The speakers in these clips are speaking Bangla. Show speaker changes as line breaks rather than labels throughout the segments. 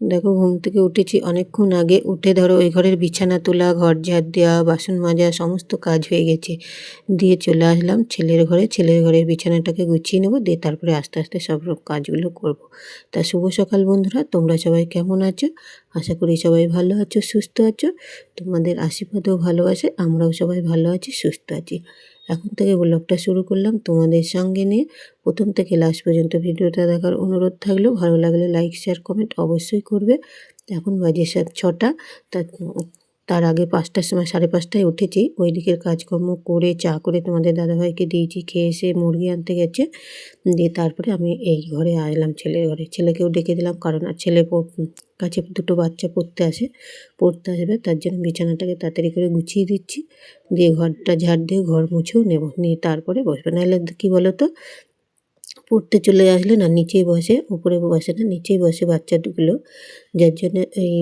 দেখো, ঘুম থেকে উঠেছি। অনেকক্ষণ আগে উঠে ধরো, ওই ঘরের বিছানা তোলা, ঘর ঝাড় দেওয়া, বাসন মাজা, সমস্ত কাজ হয়ে গেছে। দিয়ে চলে আসলাম ছেলের ঘরে। ছেলের ঘরের বিছানাটাকে গুছিয়ে নেব, দিয়ে তারপরে আস্তে আস্তে সব কাজগুলো করব। তা শুভ সকাল বন্ধুরা, তোমরা সবাই কেমন আছো? আশা করি সবাই ভালো আছো, সুস্থ আছো। তোমাদের আশীর্বাদও ভালোবাসে আমরাও সবাই ভালো আছি, সুস্থ আছি। এখন থেকে ব্লগটা শুরু করলাম তোমাদের সঙ্গে নিয়ে। প্রথম থেকে লাস্ট পর্যন্ত ভিডিওটা দেখার অনুরোধ থাকলেও ভালো লাগলে লাইক শেয়ার কমেন্ট অবশ্যই করবে। এখন বাজে সাত ছটা। তা তার আগে পাঁচটার সময়, সাড়ে পাঁচটায় উঠেছি। ওই দিকের কাজকর্ম করে, চা করে তোমাদের দাদাভাইকে দিয়েছি, খেয়ে এসে মুরগি আনতে গেছে। দিয়ে তারপরে আমি এই ঘরে আসলাম, ছেলের ঘরে। ছেলেকেও ডেকে দিলাম, কারণ আর ছেলে কাছে দুটো বাচ্চা পড়তে আসে। পড়তে আসবে, তার জন্য বিছানাটাকে তাড়াতাড়ি করে গুছিয়ে দিচ্ছি। দিয়ে ঘরটা ঝাড় দিয়ে ঘর মুছেও নেব। নিয়ে তারপরে বসবে। নাহলে কী বলো তো পড়তে চলে আসলে না নিচেই বসে, উপরে বসে না, নিচেই বসে বাচ্চাগুলো। যার জন্য এই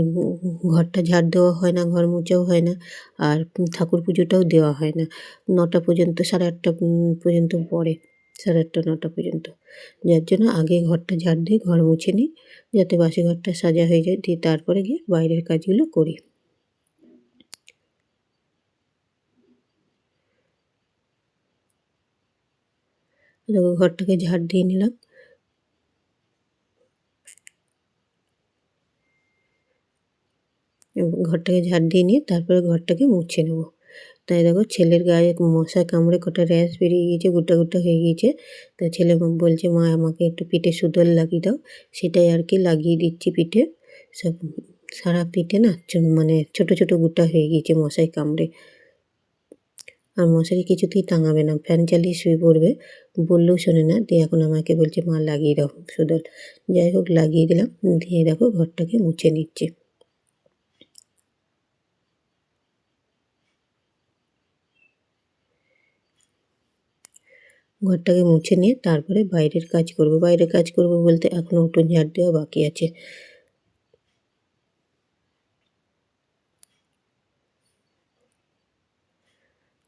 ঘরটা ঝাড় দেওয়া হয় না, ঘর মুছেও হয় না আর ঠাকুর পুজোটাও দেওয়া হয় না। নটা পর্যন্ত, সাড়ে আটটা পর্যন্ত পড়ে, সাড়ে আটটা, নটা পর্যন্ত। যার জন্য আগে ঘরটা ঝাড় দিয়ে ঘর মুছে নিই, যাতে বাসি ঘরটা সাজা হয়ে যায়, দিয়ে তারপরে গিয়ে বাইরের কাজগুলো করি। দেখো ঘরটাকে ঝাড় দিয়ে নিলাম। ঘরটাকে ঝাড় দিয়ে নিয়ে তারপরে ঘরটাকে মুছে নেব। তাই দেখো ছেলের গায়ে মশা কামড়ে কটা র্যাশ বেরিয়ে গিয়েছে, গোটা গোটা হয়ে গিয়েছে। তা ছেলে বলছে, মা, আমাকে একটু পিঠে সুদল লাগিয়ে দাও। সেটাই আর কি লাগিয়ে দিচ্ছি পিঠে। সব সারা পিঠে না মানে ছোট ছোট গোটা হয়ে গিয়েছে মশাই কামড়ে। আর মশারি কিছুতেই টাঙাবে না। ফ্যান চালিয়ে শুয়ে পড়বে। বললেও শোনে না। দিয়ে এখন আমাকে বলছে, মা, লাগিয়ে দাও সুদল যাই হোক, লাগিয়ে দিলাম। দিয়ে দেখো, ঘরটাকে মুছে নিচ্ছে। ঘরটাকে মুছে নিয়ে তারপরে বাইরের কাজ করব। বাইরের কাজ করব বলতে এখনও উঠোন ঝাড় দেওয়া বাকি আছে।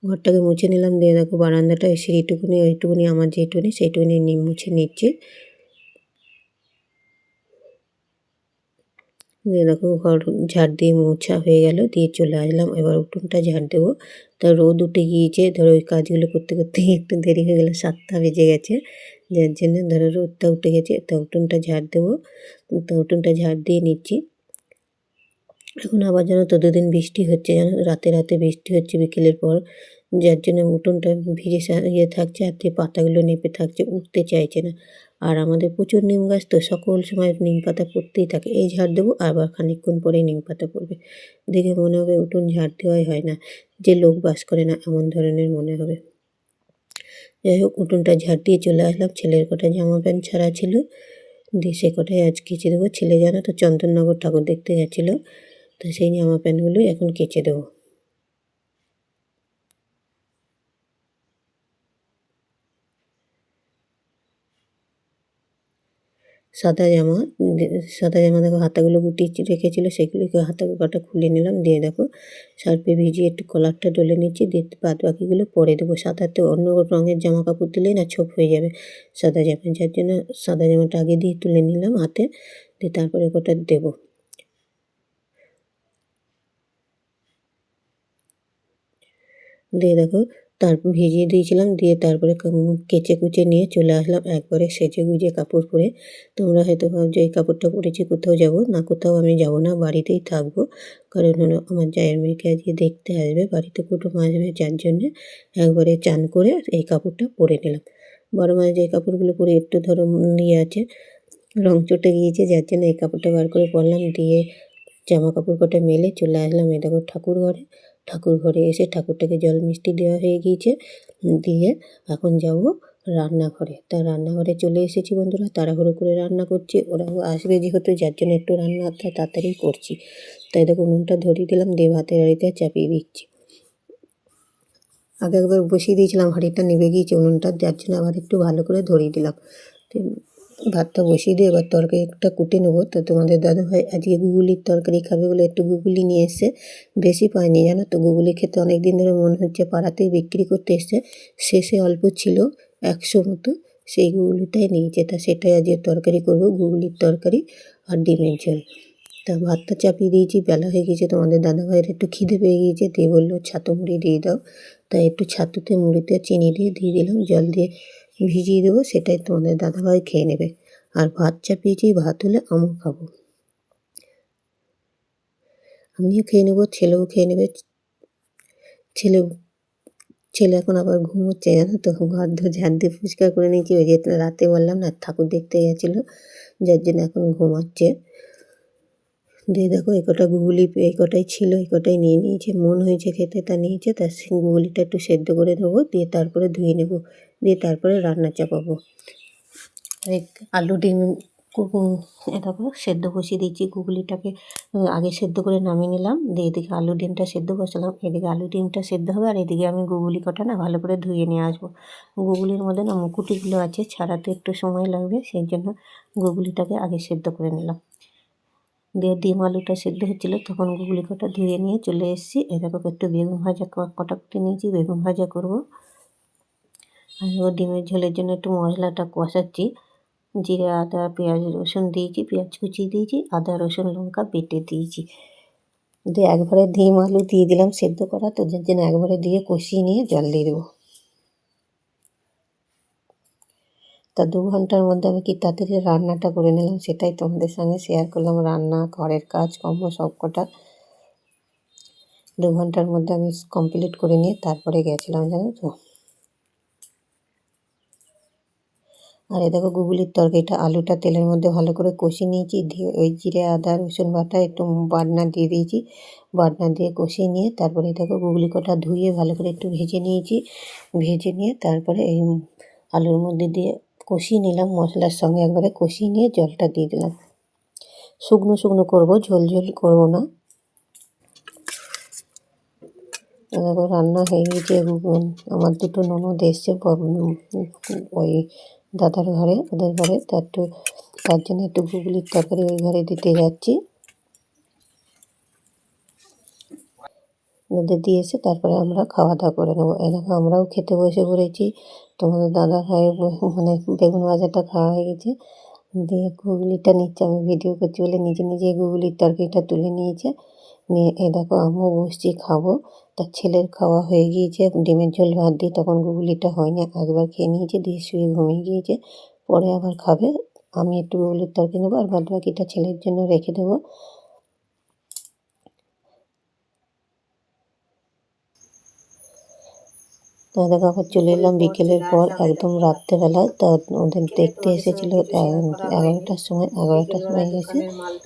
ঘরটাকে মুছে নিলাম, দিয়ে দেখো বারান্দাটা সেইটুকুনি ওইটুকুনি, আমার যেটুকুনি, সেইটুকুনি মুছে নিচ্ছি। দিয়ে দেখো ঘর ঝাড় দিয়ে মোছা হয়ে গেল, দিয়ে চলে আসলাম। এবার উঠোনটা ঝাড় দেবো। তা রোদ উঠে গিয়েছে, ধরো ওই কাজগুলো করতে করতে একটু দেরি হয়ে গেলো, সাতটা বেজে গেছে। যার জন্য ধরো রোদটা উঠে গেছে, তা উঠোনটা ঝাড় দেবো। তো উঠোনটা ঝাড় দিয়ে নিচ্ছি। এখন আবার যেন তো দুদিন বৃষ্টি হচ্ছে, যেন রাতে রাতে বৃষ্টি হচ্ছে, বিকেলের পর যার জন্য উঠোনটা ভিজে ইয়ে থাকছে আর পাতাগুলো নেপে থাকছে, উঠতে চাইছে না। আর আমাদের প্রচুর নিম গাছ তো, সকল সময় নিম পাতা পড়তেই থাকে। এই ঝাড় দেবো, আবার খানিকক্ষণ পরেই নিম পাতা পড়বে। দেখে মনে হবে উঠোন ঝাড় দেওয়াই হয় না, যে লোক বাস করে না, এমন ধরনের মনে হবে। যাই হোক, উঠোনটা ঝাড় দিয়ে চলে আসলাম। ছেলের কটা জামা প্যান্ট ছাড়া ছিল। দিয়ে সে কটাই আজ কেচে দেবো। ছেলে জানো তো, চন্দননগর ঠাকুর দেখতে গেছিল। তো সেই জামা প্যান্টগুলোই এখন কেচে দেবো। সাদা জামা সাদা জামা দেখো হাতাগুলো গুটিয়ে রেখেছিলো সেগুলোকে হাতা কটা খুলে নিলাম, দিয়ে দেখো সার্ফে ভিজিয়ে একটু কলারটা ডলে নিচ্ছি, দিয়ে বাদ বাকিগুলো পরে দেবো সাদাতে অন্য রঙের জামা কাপড় দিলেই না ছোপ হয়ে যাবে, সাদা জামা, যার জন্য সাদা জামাটা আগে দিয়ে তুলে নিলাম হাতে, দিয়ে তারপরে কটা দেবো। দিয়ে দেখো তারপর ভিজিয়ে দিয়েছিলাম, দিয়ে তারপরে কেচে কুচে নিয়ে চলে আসলাম একবারে সেজে গুজে কাপড় পরে। তোমরা হয়তো ভাবছ, এই কাপড়টা পরেছি, কোথাও যাব? না, কোথাও আমি যাব না, বাড়িতেই থাকব। কারণ হলো আমার জায়ের মেয়েকে আজকে দেখতে আসবে, বাড়িতে কুটুম আসবে, যার জন্যে একবারে চান করে এই কাপড়টা পরে নিলাম। বড় মাঝে যে কাপড়গুলো পরে একটু ধরো ইয়ে আছে, রং চটে গিয়েছে, যার জন্য এই কাপড়টা বার করে পরলাম, দিয়ে জামা কাপড় কটা মেলে চলে আসলাম এই দেখো ঠাকুর ঘরে ঠাকুর ঘরে এসে ঠাকুরটাকে জল মিষ্টি দেওয়া হয়ে গিয়েছে, দিয়ে এখন যাব রান্নাঘরে। তা রান্নাঘরে চলে এসেছি বন্ধুরা, তাড়াহুড়ো করে রান্না করছি, ওরাও আসবে যেহেতু, যার জন্য একটু রান্না তাড়াতাড়ি করছি। তাই দেখো, নুনটা ধরিয়ে দিলাম, দিয়ে ভাতের হাঁড়িতে চাপিয়ে দিচ্ছি। আগে একবার বসিয়ে দিয়েছিলাম, হাঁড়িটা নেবে গিয়েছে, উনুনটা, যার জন্য আবার একটু ভালো করে ধরিয়ে দিলাম। ভাতটা বসিয়ে দিয়ে এবার তরকারি একটা কুটে নেব। তো তোমাদের দাদাভাই আজকে গুগুলির তরকারি খাবে বলে একটু গুগুলি নিয়ে এসছে, বেশি পায়নি জানো তো? গুগুলি খেতে অনেক দিন ধরে মনে হচ্ছে পাড়াতেই বিক্রি করতে এসছে, শেষে অল্প ছিল একশো মতো, সেই গুগুলিটাই নিয়েছে। তা সেটাই আজকে তরকারি করব, গুগুলির তরকারি আর ডিমের ঝোল। তা ভাতটা চাপিয়ে দিয়েছি, বেলা হয়ে গিয়েছে তোমাদের দাদাভাইয়ের একটু খিদে পেয়ে গিয়েছে, দিয়ে বলল ছাতু মুড়ি দিয়ে দাও। তাই একটু ছাতুতে মুড়িতে চিনি দিয়ে দিয়ে দিলাম, জল দিয়ে ভিজিয়ে দেবো, সেটাই তোমাদের দাদাভাই খেয়ে নেবে। আর ভাত চাপিয়েছি ভাত হলে আমিও খাব। আমিও খেয়ে নেব, ছেলেও খেয়ে নেবে। ছেলে ছেলে এখন আবার ঘুমোচ্ছে, জানো তো? ঘর ধর ঝাড় দিয়ে পরিষ্কার করে নিয়েছি। ওই যে রাতে বললাম না, ঠাকুর দেখতে গেছিল, যার জন্য এখন ঘুমাচ্ছে। দিয়ে দেখো এই কটা গুগলি, এই কটাই ছিল, এই কটাই নিয়ে নিয়েছে, মন হয়েছে খেতে তা নিয়েছে তার গুগলিটা একটু সেদ্ধ করে দেবো দিয়ে তারপরে ধুয়ে নেব, দিয়ে তারপরে রান্না চাপাবো। আলু ডিম দেখো সেদ্ধ বসিয়ে দিয়েছি, গুগলিটাকে আগে সেদ্ধ করে নামিয়ে নিলাম, দিয়ে এদিকে আলু ডিমটা সেদ্ধ বসালাম, এদিকে আলু ডিমটা সেদ্ধ হবে, আর এদিকে আমি গুগলি কটা না ভালো করে ধুয়ে নিয়ে আসব। গুগলির মধ্যে না মুকুটিগুলো আছে, ছাড়াতে একটু সময় লাগবে, সেই জন্য গুগলিটাকে আগে সেদ্ধ করে নিলাম। দিয়ে ডিম আলুটা সেদ্ধ হচ্ছিল, তখন গুগলি কটা ধুয়ে নিয়ে চলে এসেছি। এরকম একটু বেগুন ভাজা কটা কুটে নিয়েছি, বেগুন ভাজা করব। আর ও ডিমের ঝোলের জন্য একটু মশলাটা কষাচ্ছি। জিরে, আদা, পেঁয়াজ, রসুন দিয়েছি, পেঁয়াজ কুচিয়ে দিয়েছি, আদা, রসুন, লঙ্কা বেটে দিয়েছি। দিয়ে একবারে ডিম আলু দিয়ে দিলাম সেদ্ধ করা, তো যার জন্য একবারে দিয়ে কষিয়ে নিয়ে জল দিয়ে দেবো। তা দু ঘণ্টার মধ্যে আমি কি তাড়াতাড়ি রান্নাটা করে নিলাম সেটাই তোমাদের সঙ্গে শেয়ার করলাম। রান্না, ঘরের কাজ, কর্ম সব কটা দু ঘণ্টার মধ্যে আমি কমপ্লিট করে নিয়ে তারপরে গেছিলাম, জানো তো। আর এ দেখো গুগলির তরকারিটা, আলুটা তেলের মধ্যে ভালো করে কষিয়ে নিয়েছি দিয়ে ওই জিরে, আদা, রসুন বাটা, একটু বাটনা দিয়ে দিয়েছি। বাটনা দিয়ে কষিয়ে নিয়ে তারপরে দেখো গুগলি কটা ধুয়ে ভালো করে একটু ভেজে নিয়েছি। ভেজে নিয়ে তারপরে এই আলুর মধ্যে দিয়ে কষিয়ে নিলাম মশলার সঙ্গে, একবারে কষিয়ে নিয়ে জলটা দিয়ে দিলাম। শুকনো শুকনো করব, ঝোল ঝোল করব না। এবার রান্না হয়ে গেছে আমার দুটো ননদ এসছে ওই দাদার ঘরে, ওদের ঘরে। তার একটু, তার জন্য একটু গুগলির তরকারি ওই ঘরে দিতে যাচ্ছি। ওদের দিয়ে এসে তারপরে আমরা খাওয়া দাওয়া করে নেব। এরকম আমরাও খেতে বসে পড়েছি। তোমাদের দাদা ভাই মানে বেগুন ভাজাটা খাওয়া হয়ে গেছে। দিয়ে গুগলিটা নিচ্ছে, আমি ভিডিও করছি বলে নিজে নিজে গুগলির তরকারিটা তুলে নিয়েছে। নিয়ে এ দেখো আমিও বসছি, খাব। তার ছেলের খাওয়া হয়ে গিয়েছে, ডিমের ঝোল ভাত দিয়ে তখন গুগলিটা হয়নি, একবার খেয়ে নিয়েছে, দিয়ে শুয়ে ঘুমিয়ে গিয়েছে। পরে আবার খাবে, আমি একটু গুগলির তরকারি নেব আর বাদ বাকিটা ছেলের জন্য রেখে দেবো। দেখো আবার চলে এলাম বিকেলের পর একদম রাত্রেবেলায়। তা ওদের দেখতে এসেছিল এগারোটার সময় এগারোটার সময় এসে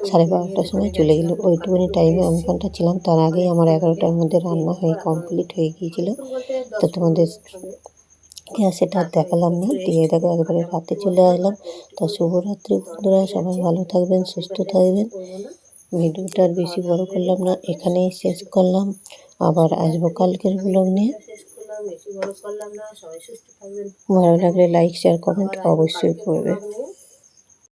সাড়ে বারোটার সময় চলে গেলো। ওইটুকুনি টাইমে আমি ওখানটা ছিলাম। তার আগেই আমার এগারোটার মধ্যে রান্না হয়ে কমপ্লিট হয়ে গিয়েছিল। তো তোমাদের হ্যাঁ সেটা আর দেখালাম না। দিয়ে দেখো একবারে রাতে চলে আসলাম। তো শুভরাত্রি বন্ধুরা, সবাই ভালো থাকবেন, সুস্থ থাকবেন। ভিডিওটা আর বেশি বড় করলাম না, এখানেই শেষ করলাম। আবার আসব কালকের ব্লগ নিয়ে। বেশি বড় করলাম না সবাই সুস্থ থাকবেন। ভালো লাগলে লাইক শেয়ার কমেন্ট অবশ্যই করবে।